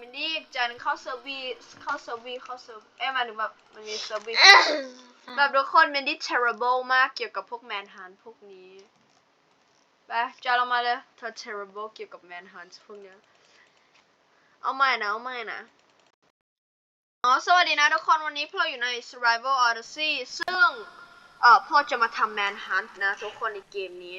มินดี้อีกจานหนึงเข้าเซอร์วีเข้าเซอร์วีเข้าเซอร์เอ้ยหมายถึงแบบมันมีเซอร์วีแบบทุกคนมินดี้ terrible มากเกี่ยวกับพวกแมนฮันพวกนี้ไปจานเรามาเลยเธอ terrible เกี่ยวกับแมนฮันพวกเนี้ยเอาใหม่นะเอาใหม่นะอ๋อสวัสดีนะทุกคนวันนี้พวกเราอยู่ใน Survival Odyssey ซึ่งเอ่อพวกเราจะมาทำ Manhunt นะทุกคนในเกมนี้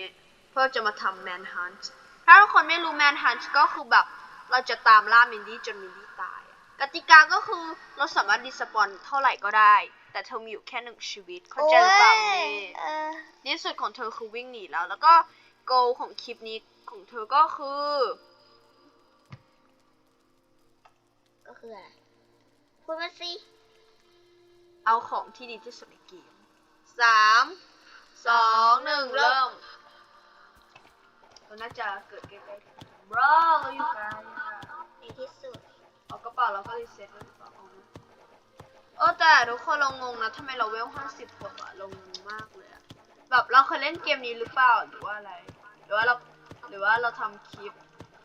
พวกเราจะมาทำ Manhunt ถ้าทุกคนไม่รู้ Manhunt ก็คือแบบ เราจะตามล่ามินดี้จนมินดี้ตายอะกติกาก็คือเราสามารถดิสปอนเท่าไหร่ก็ได้ แต่เธอมีอยู่แค่หนึ่งชีวิตเข้าใจหรือเปล่ามินดี้เออที่สุดของเธอคือวิ่งหนีแล้ว แล้วก็ goal ของคลิปนี้ของเธอก็คือ ก็คืออะไรพูดมาสิ เอาของที่ดีที่สุดในเกมสามสองหนึ่งเริ่มเราน่าจะเกิดใกล้ๆกัน บรอเราอยู่ไกลอะในที่สุดเอากระเป๋าเราก็รีเซ็ตแล้วหรือเปล่าเอานะเออแต่ทุกคนเรางงนะทำไมเราเวลห้าสิบหกอะเรางงมากเลยอะแบบเราเคยเล่นเกมนี้หรือเปล่าหรือว่าอะไร หรือว่าเราหรือว่าเราทำคลิป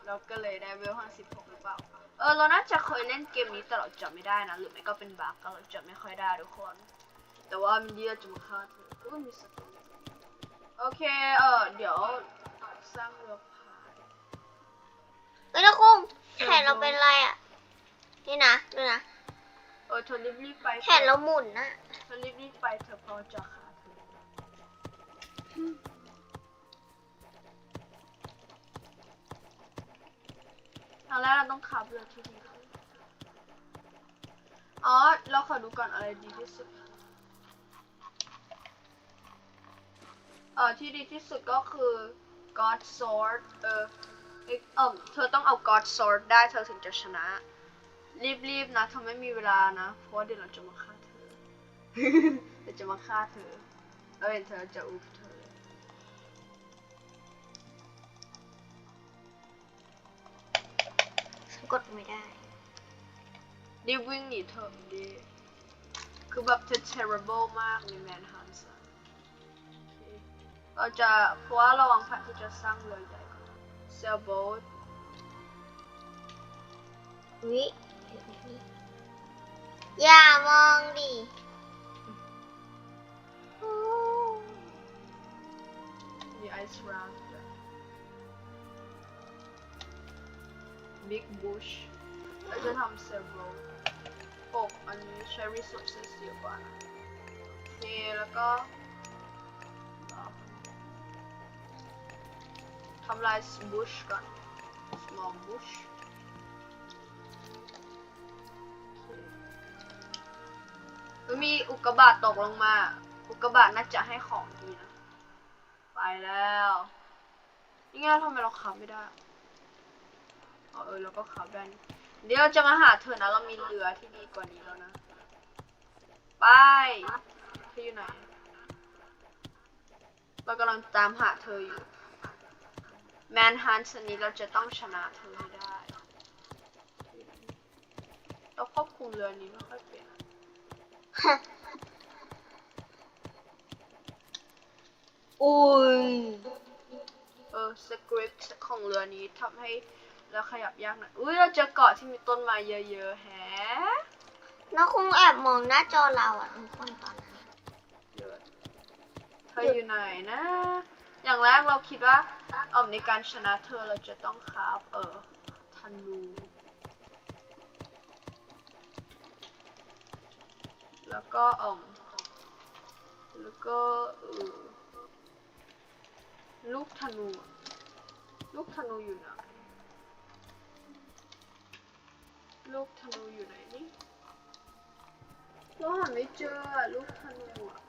เราก็เลยได้เวลห้าสิบหกหรือเปล่า เออเราน่าจะเคยเล่นเกมนี้แต่เราจำไม่ได้นะ หรือไม่ก็เป็นบั๊กก็เราจำไม่ค่อยได้ทุกคน แต่ว่ามันเยอะจะมาฆ่าเธออุ้ยมีสตูโอเคเออเดี๋ยวสร้างเรือพาย เอ้ยนะคุงแขนเราเป็นอะไรอะ นี่นะดูนะ เออเธอรีบๆไปแขนเราหมุนนะเธอรีบๆไปเธอเพอจะฆ่าเธอตอนแรกเราต้องขับเรือที่ดีขึ้นอ๋อ เราขอดูก่อนอะไรดีที่สุดเออที่ดีที่สุดก็คือ God Sword เออ เอ้ยเออเธอต้องเอา God Sword ได้เธอถึงจะชนะ รีบๆนะเธอไม่มีเวลานะ เพราะเดี๋ยวเราจะมาฆ่าเธอเดี๋ยวจะมาฆ่าเธอเอ้ยเธอจะอุบเธอฉันกดไม่ได้รีบวิ่งหนีเธอดีคือแบบเธอ terrible มากใน Manhunt อะโอเราจะเพราะว่าระวังแผนที่จะสร้างเรือใหญ่ ก่อน sailboat วิอย่ามองดิโอ้มี ice raft ด้วย big bush เราจะทำ sailboat ปกอันนี้ใช้ resources เยอะกว่านะโอเคแล้วก็ ทำลาย bush ก่อน small bush โอเคเฮ้ยมีอุกกาบาตตกลงมา อุกกาบาตน่าจะให้ของดีนะ ไปแล้วนี่ไงทำไมเราขับไม่ได้อ๋อเออเราก็ขับได้ เดี๋ยวเราจะมาหาเธอนะ เรามีเรือที่ดีกว่านี้แล้วนะ ไปเธออยู่ไหน เรากำลังตามหาเธออยู่ แมนฮันต์นี้เราจะต้องชนะเธอให้ได้เราควบคุมเรือนี้ไม่ค่อยเป็นอุ้ยเออสคริปต์ของเรือนี้ทำให้เราขยับยากหน่อยอุ้ยเราเจอเกาะที่มีต้นไม้เยอะๆแฮะน้องคงแอบมองหน้าจอเราอะทุกคนตอนนั้นเยอะเธออยู่ไหนนะ อย่างแรกเราคิดว่า เออในการชนะเธอเราจะต้องคราฟเออธนูแล้วก็เอแล้วก็เออลูกธนู ลูกธนูอยู่ไหนลูกธนูอยู่ไหนนี่เราหาไม่เจอลูกธนูอะ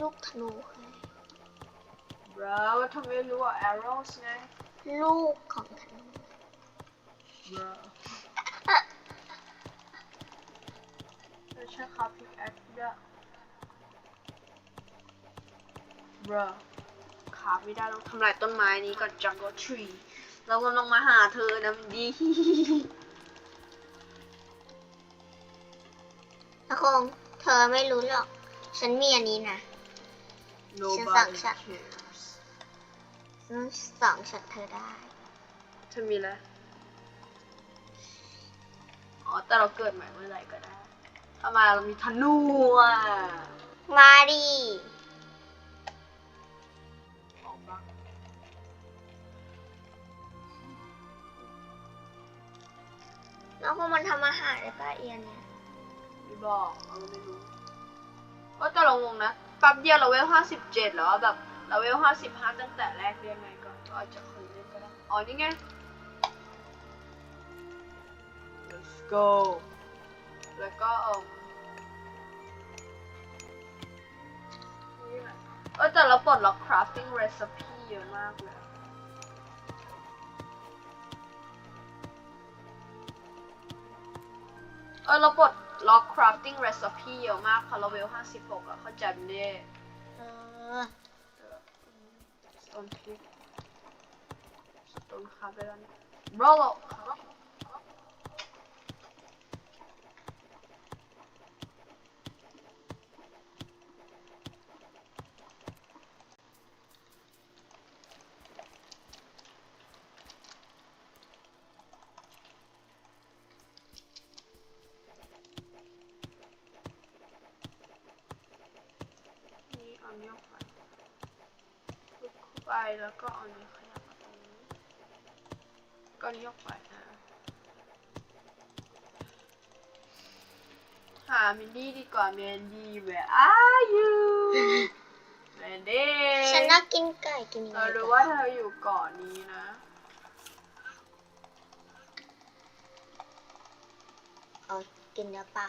ลูกธนูคือ บราว่าทำไมรู้อะ arrows ไงลูกของธนูบราเราใช้คาพิกแอคด้วยบราขาไม่ได้ต้องทำลายต้นไม้นี้ก่อน jungle tree เรากำลังมาหาเธอนะมันดีน้องคง เธอไม่รู้หรอก ฉันมีอันนี้นะ nobody ฉัน cares ฉัน สองช็อตเธอได้เธอมีอะไรแต่เราเกิดใหม่เมื่อไหร่ก็ได้ทำไมเรามีธนูอะมาดิออกบ้างแล้วพวกมันทำอาหารได้ปะเอียนเนี่ยไม่บอกเราไม่รู้ว่าแต่เรางงนะแป๊บเดียวเราเวลห้าสิบเจ็ดแล้วอะแบบ เราเวลห้าสิบห้าตั้งแต่แรกได้ยังไงก็ก็อาจจะเคยเล่นก็ได้อ๋อนี่ไง let's go แล้วก็เออนี่ไงเออแต่เราปลดล็อก crafting recipe เยอะมากเลยอะเออเราปลดล็อก crafting recipe เยอะมากพอเราเวลห้าสิบหกอะเข้าใจไหมเนี่ย เออ Stone pick Stone คาไปแล้วเนี่ย Rollo นี่เอาเนี้ยออกไปลุกเข้าไป แล้วก็เอานี้ขยับมาตรงนี้ก็นี้ออกไปนะหามินดี้ดีกว่ามินดี้ where are you มินดี้ฉันน่ากินไก่กินยังไงเรารู้ว่าเธออยู่เกาะนี้นะเอากินเนื้อเปล่า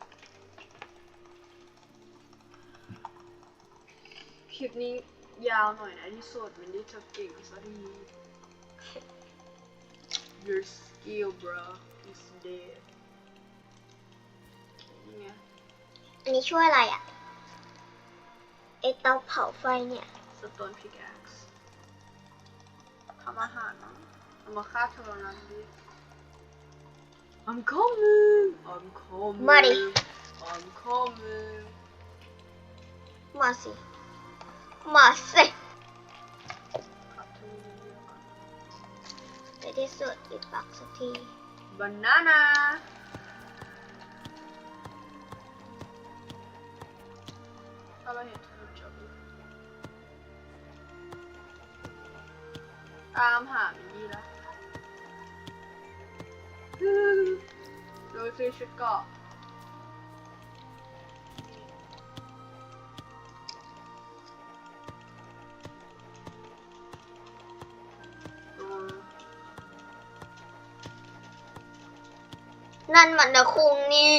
คลิปนี้ยาวหน่อยนะที่สุดมันได้เธอเก่งซะที Your skill bro is dead นี่ไงอันนี้ช่วยอะไรอะไอเตาเผาไฟเนี่ย Stone pickaxe ทำอาหารมั้งเอามาฆ่าเธอนั้นดิ I'm coming I'm coming มาดิ I'm coming มาสิ มาสิในที่สุดติดปากสักที banana ถ้าเราเห็นเธอจบตามหามินนี่แล้วดูสิชุดเกาะ นั่นมันนะคุงนี่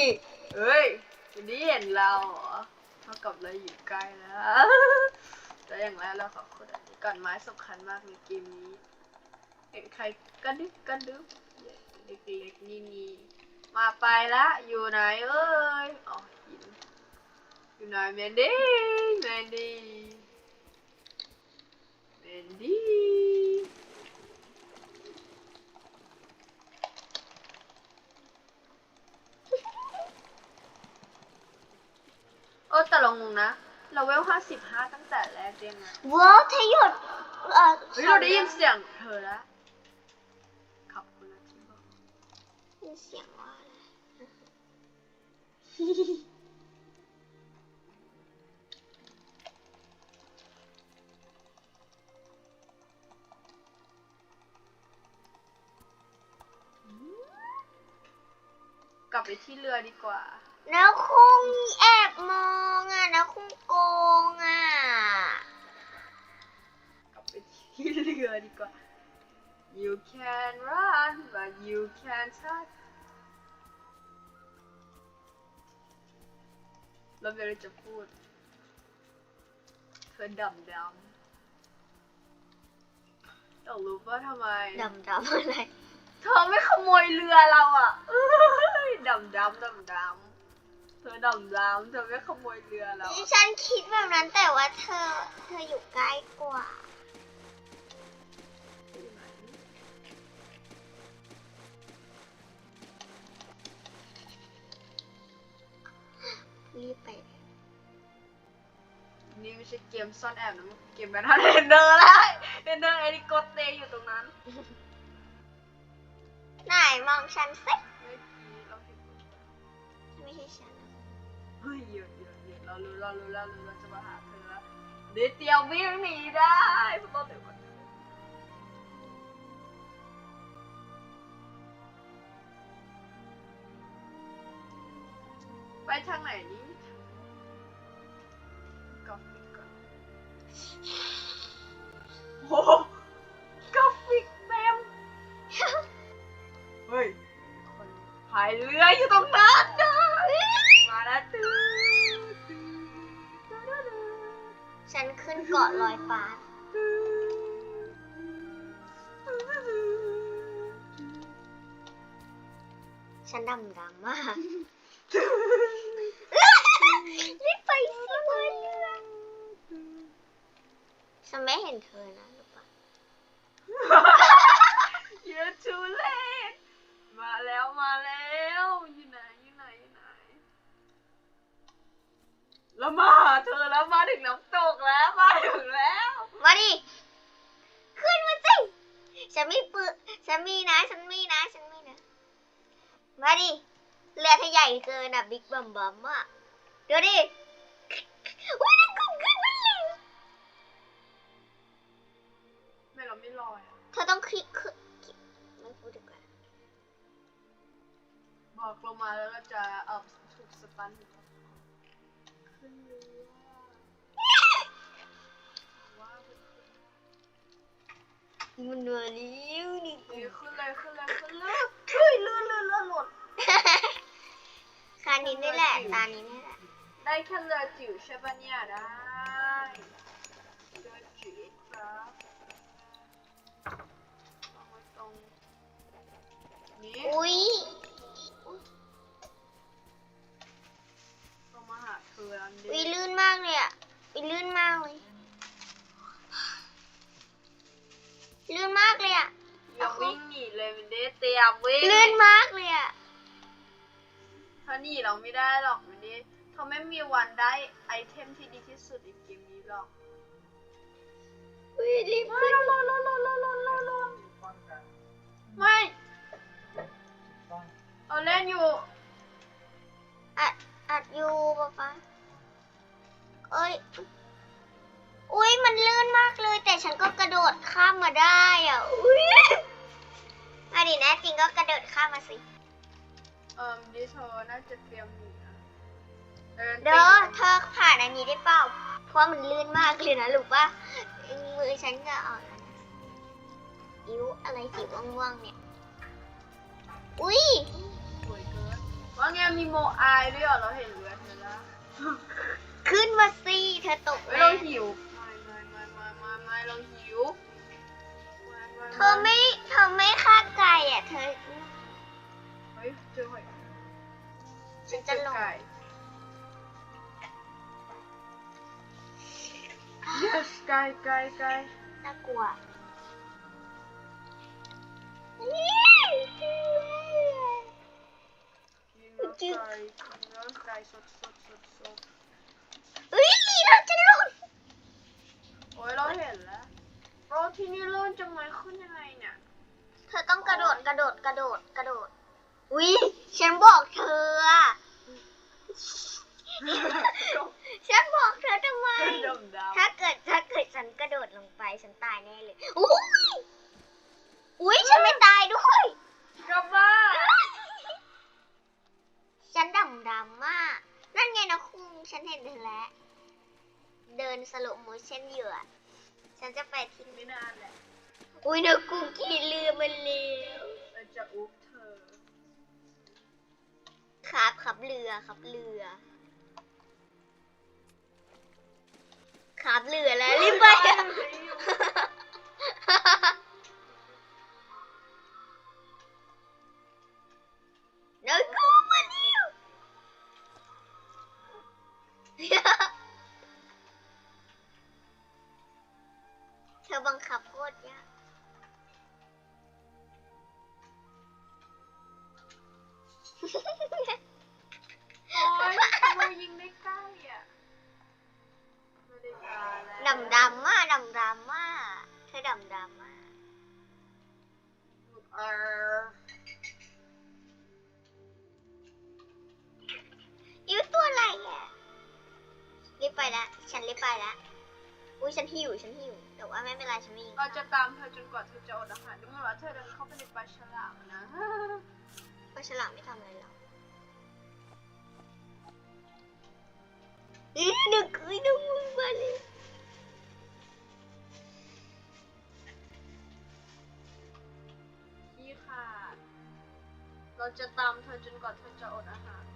เฮ้ยวันนี้เห็นเราเหรอเท่ากับเราอยู่ใกล้แล้ว แต่อย่างแรเราขอคนอันนี้ก่อนไม้สำคัญมากในเกมนี้ เห็นใครกระดึบกระดึบเล็กๆนี่นี่มาไปละอยู่ไหนเอ้ยอ๋อหินอยู่ไหนแมนดี้แมนดี้แมนดี้โอ้แต่เรางงนะ เราเวลห้าสิบห้าตั้งแต่แรกเองอะว้าวทยศเอ่อเฮ้ยเราได้ยินเสียงเธอแล้วขอบคุณนะที่บอกได้ยินเสียงว่าอะไรกลับไปที่เรือดีกว่า แล้วคุงแอบมองอะแล้วคุงโกงอะ กลับไปที่เรือดีกว่า You can run but you can't hide เราไม่รู้จะพูด เธอดำดำเราากรู้ว่าทำไม ดำดำอะไร เธอไม่ขโมยเรือเราอะเอ้ยดำดำดำดำ เธอดำดำเธอไม่ขโมยเรือเราดิฉันคิดแบบนั้นแต่ว่าเธอ เธออยู่ใกล้กว่า รีบไป นี่ไม่ใช่เกมซ่อนแอบนะมันเกมแบทเทิลเทนเดอร์เลยเทนเดอร์เอริโกเตอยู่ตรงนั้น ไหนมองฉันสิเมื่อกี้เราเห็นไม่ใช่ฉันนะ เฮ้ยเยอะเยอะเยอะเรารู้เรารู้เรารู้เราจะมาหาเธอแล้วเดี๋ยวเตียววิ่งหนีได้เพราะเราเดี๋ยวก่อนไปทางไหนนี่ ดำดำมากรีบไปสิวันฉันไม่เห็นเธอนะรู้ปะ You're too late มาแล้วมาแล้วอยู่ไหนอยู่ไหนอยู่ไหนเรามาหาเธอแล้วมาถึงน้ำตกแล้วมาถึงแล้ว มาดิ ขึ้นมาสิ ฉันมีปืนฉันมีนะ ฉันมีนะ ฉัน มีนะมาดิเรือเธอใหญ่เกินอะบิ๊กบัมบัมอะเดี๋ยวดิว้ายนักกุ้งขึ้นมาเลยไม่เราไม่ลอยอะเธอต้องคลิกขึ้นไม่พูดดีกว่าบอกลงมาแล้วก็จะเออถูกสตัน มันเหนื่อยลิ้วนี่นี่ขึ้นเลยขึ้นเลยขึ้นเลยเฮ้ยเรือเรือเรือหล่นคานี้นี่แหละตานี้นี่แหละได้แค่เรือจิ๋วใช่ปะเนี่ยได้เรือจิ๋วครับเอาไว้ตรงนี้อุ้ยเรามาหาเธอแล้วอุ้ยดิลื่นมากเลยอะอุ้ยลื่นมากเลย ลื่นมากเลยอะอย่าวิ่งหนีเลยมันได้เตรียมวิ่งลื่นมากเลยอะถ้าหนีเราไม่ได้หรอกมันได้เขาไม่มีวันได้ไอเทมที่ดีที่สุดในเกมนี้หรอกอุ้ยรีบไม่ลนลนลนลนลนลนลนไม่เอาเล่นอยู่อัดอัดอยู่ป๊าป๊าเอ้ย อุ้ยมันลื่นมากเลย แต่ฉันก็กระโดดข้ามมาได้อะอุ้ยอะดีแน่จริงก็กระโดดข้ามมาสิ เอ่อดิโชน่าจะเตรียมหนีนะเดินเด้อเธอผ่านอันนี้ได้เปล่า เพราะมันลื่นมากเลยนะลูกว่ามือฉันจะอ่อนแล้วนะอิ้วอะไรสีว่างๆเนี่ย อุ้ยสวยเกินว่าไงมีโมอายด้วยเหรอเราเห็นเรือเธอแล้วขึ้นมาสิเธอตกเฮ้ยแล้เราวหิว เราหิวไม่ไม่เธอไม่ เธอไม่ฆ่าไก่อะ เธอ เฮ้ยเจอหอยฉันจะลงไก่ yes ไก่ไก่ไก่น่ากลัวกินเนื้อไก่กินเนื้อไก่สดสดสดสด เฮ้ยเราจะหล่น โอ้ยเราเห็นแล้วโอ้ที่นี่ลื่นจังเลยขึ้นยังไงเนี่ยเธอต้องกระโดดกระโดดกระโดดกระโดดอุ้ยฉันบอกเธออะฉันบอกเธอทำไม ดำดำถ้าเกิดถ้าเกิดฉันกระโดดลงไปฉันตายแน่เลยอุ้ยอุ้ยฉันไม่ตายด้วยกลับมาฉันดำดำมาก นั่นไงนะคุงฉันเห็นเธอแล้ว เดินสโลโมชั่นอยู่อะฉันจะไปที่ไม่นานแหละอุ้ยนะคุงขี่เรือมาเร็วเราจะอุ๊บเธอ ครับขับเรือขับเรือขับเรือแล้วรีบไป อบังคับโคตรยากโอ้ยทำไมยิงได้ใกล้อะไม่ได้การแล้วดำดำมากดำดำมากเธอดำดำมากเอออิ้วตัวอะไรอะรีบไปละ ฉันรีบไปละ อุ้ยฉันหิว ฉันหิว แต่ว่าไม่เป็นไรฉันไม่ยิงเราจะตามเธอจนกว่าเธอจะอดอาหารดูเหมือนว่าเธอเดินเข้าไปในปลาฉลามนะปลาฉลามไม่ทำอะไรหรอกอีนึกอีนึกมึงมาเลยขี้ขาดเราจะตามเธอจนกว่าเธอจะอดอาหาร